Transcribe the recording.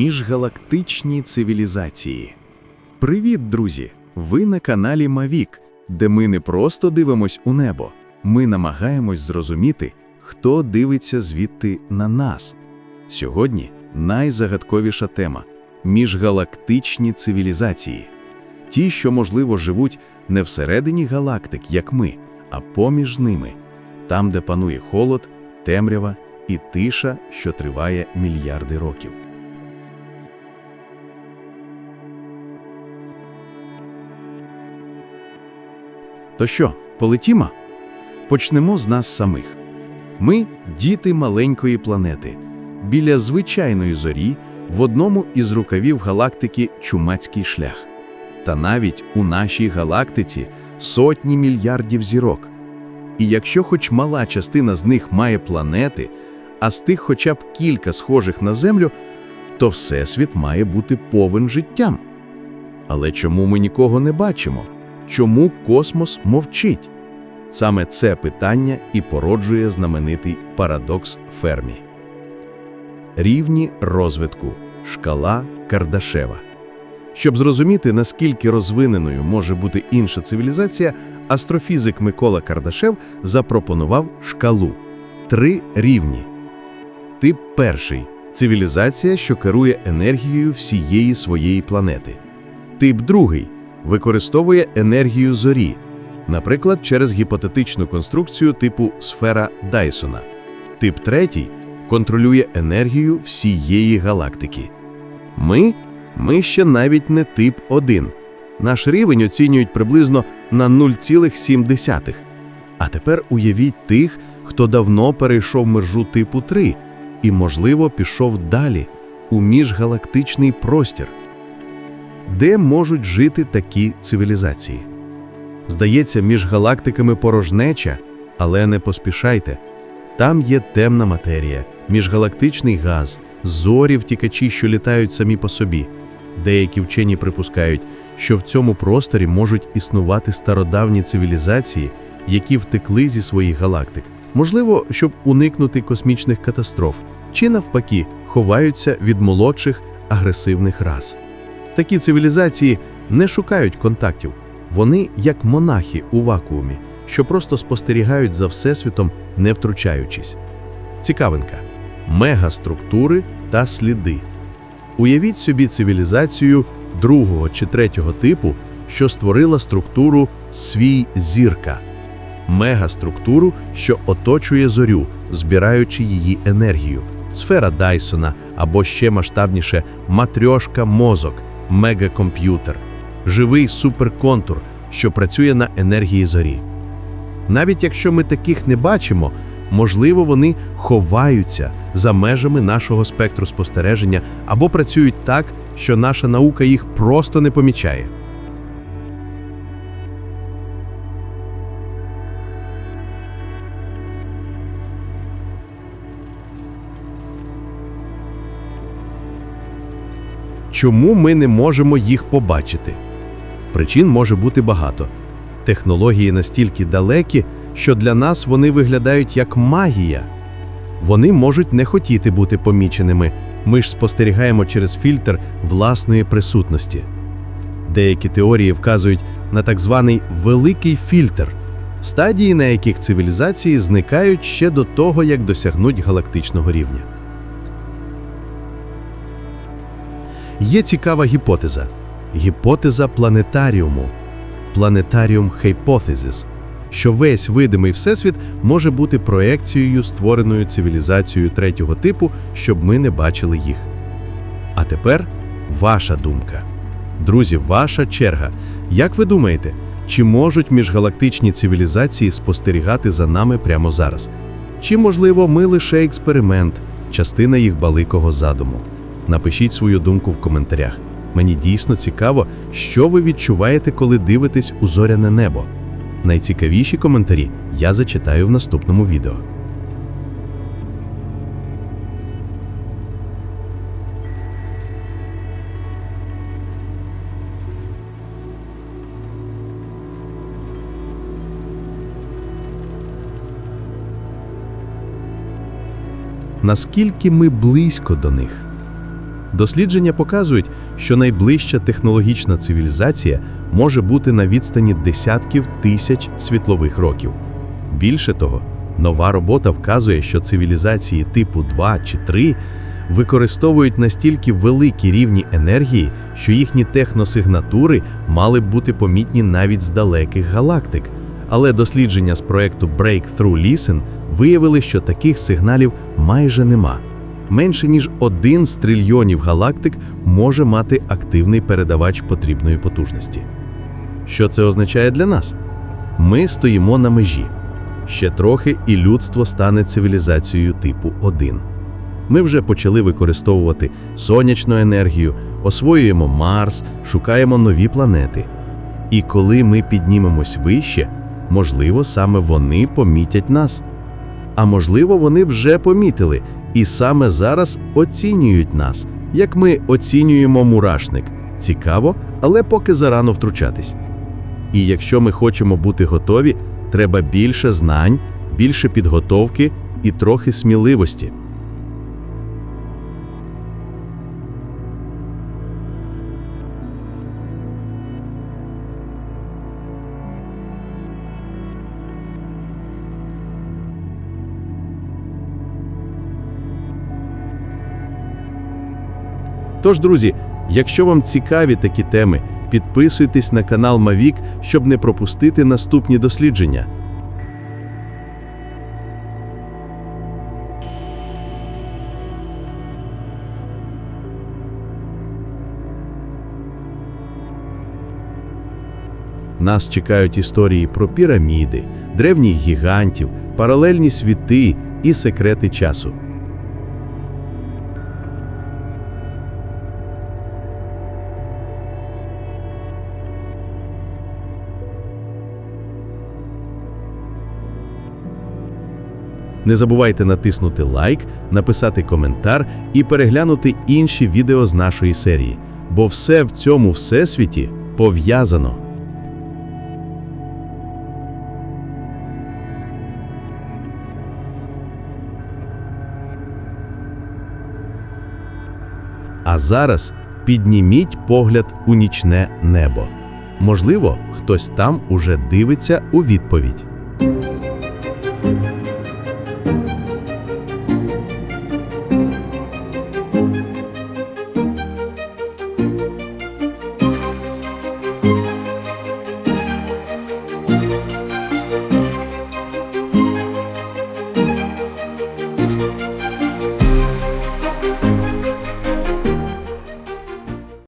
Міжгалактичні цивілізації. Привіт, друзі! Ви на каналі Мавік, де ми не просто дивимось у небо, ми намагаємось зрозуміти, хто дивиться звідти на нас. Сьогодні найзагадковіша тема міжгалактичні цивілізації. Ті, що, можливо, живуть не всередині галактик, як ми, а поміж ними, там, де панує холод, темрява і тиша, що триває мільярди років. То що, полетімо? Почнемо з нас самих. Ми діти маленької планети, біля звичайної зорі, в одному із рукавів галактики Чумацький шлях. Та навіть у нашій галактиці сотні мільярдів зірок. І якщо хоч мала частина з них має планети, а з тих хоча б кілька схожих на Землю, то Всесвіт має бути повен життям. Але чому ми нікого не бачимо? Чому космос мовчить? Саме це питання і породжує знаменитий парадокс Фермі. Рівні розвитку. Шкала Кардашева. Щоб зрозуміти, наскільки розвиненою може бути інша цивілізація, астрофізик Микола Кардашев запропонував шкалу три рівні. Тип перший цивілізація, що керує енергією всієї своєї планети. Тип другий використовує енергію зорі, наприклад, через гіпотетичну конструкцію типу сфера Дайсона. Тип третій контролює енергію всієї галактики. Ми, ми ще навіть не тип 1. Наш рівень оцінюють приблизно на 0,7. А тепер уявіть тих, хто давно перейшов межу типу 3 і, можливо, пішов далі у міжгалактичний простір. Де можуть жити такі цивілізації? Здається, між галактиками порожнеча, але не поспішайте. Там є темна матерія, міжгалактичний газ, зорі втікачі, що літають самі по собі. Деякі вчені припускають, що в цьому просторі можуть існувати стародавні цивілізації, які втекли зі своїх галактик, можливо, щоб уникнути космічних катастроф, чи навпаки ховаються від молодших агресивних рас. Такі цивілізації не шукають контактів, вони як монахи у вакуумі, що просто спостерігають за Всесвітом, не втручаючись. Цікавинка. Мегаструктури та сліди. Уявіть собі цивілізацію другого чи третього типу, що створила структуру свій зірка, мегаструктуру, що оточує зорю, збираючи її енергію, сфера Дайсона або ще масштабніше матрьошка мозок, мегакомп'ютер, живий суперконтур, що працює на енергії зорі. Навіть якщо ми таких не бачимо, можливо, вони ховаються за межами нашого спектру спостереження або працюють так, що наша наука їх просто не помічає. Чому ми не можемо їх побачити? Причин може бути багато. Технології настільки далекі, що для нас вони виглядають як магія. Вони можуть не хотіти бути поміченими. Ми ж спостерігаємо через фільтр власної присутності. Деякі теорії вказують на так званий великий фільтр, стадії, на яких цивілізації зникають ще до того, як досягнуть галактичного рівня. Є цікава гіпотеза гіпотеза планетаріуму Planetarium Hypothesis, що весь видимий всесвіт може бути проекцією, створеною цивілізацією третього типу, щоб ми не бачили їх. А тепер ваша думка. Друзі, ваша черга. Як ви думаєте, чи можуть міжгалактичні цивілізації спостерігати за нами прямо зараз? Чи, можливо, ми лише експеримент, частина їх баликого задуму? Напишіть свою думку в коментарях. Мені дійсно цікаво, що ви відчуваєте, коли дивитесь у зоряне небо. Найцікавіші коментарі я зачитаю в наступному відео. Наскільки ми близько до них? Дослідження показують, що найближча технологічна цивілізація може бути на відстані десятків тисяч світлових років. Більше того, нова робота вказує, що цивілізації типу 2 чи 3 використовують настільки великі рівні енергії, що їхні техносигнатури мали б бути помітні навіть з далеких галактик. Але дослідження з проекту Breakthrough Listen виявили, що таких сигналів майже нема. Менше ніж один з трильйонів галактик може мати активний передавач потрібної потужності. Що це означає для нас? Ми стоїмо на межі. Ще трохи і людство стане цивілізацією типу 1. Ми вже почали використовувати сонячну енергію, освоюємо Марс, шукаємо нові планети. І коли ми піднімемось вище, можливо, саме вони помітять нас. А можливо, вони вже помітили і саме зараз оцінюють нас, як ми оцінюємо мурашник. Цікаво, але поки зарано втручатись. І якщо ми хочемо бути готові, треба більше знань, більше підготовки і трохи сміливості. Тож, друзі, якщо вам цікаві такі теми, підписуйтесь на канал Мавік, щоб не пропустити наступні дослідження. Нас чекають історії про піраміди, древніх гігантів, паралельні світи і секрети часу. Не забувайте натиснути лайк, написати коментар і переглянути інші відео з нашої серії, бо все в цьому всесвіті пов'язано. А зараз підніміть погляд у нічне небо. Можливо, хтось там уже дивиться у відповідь.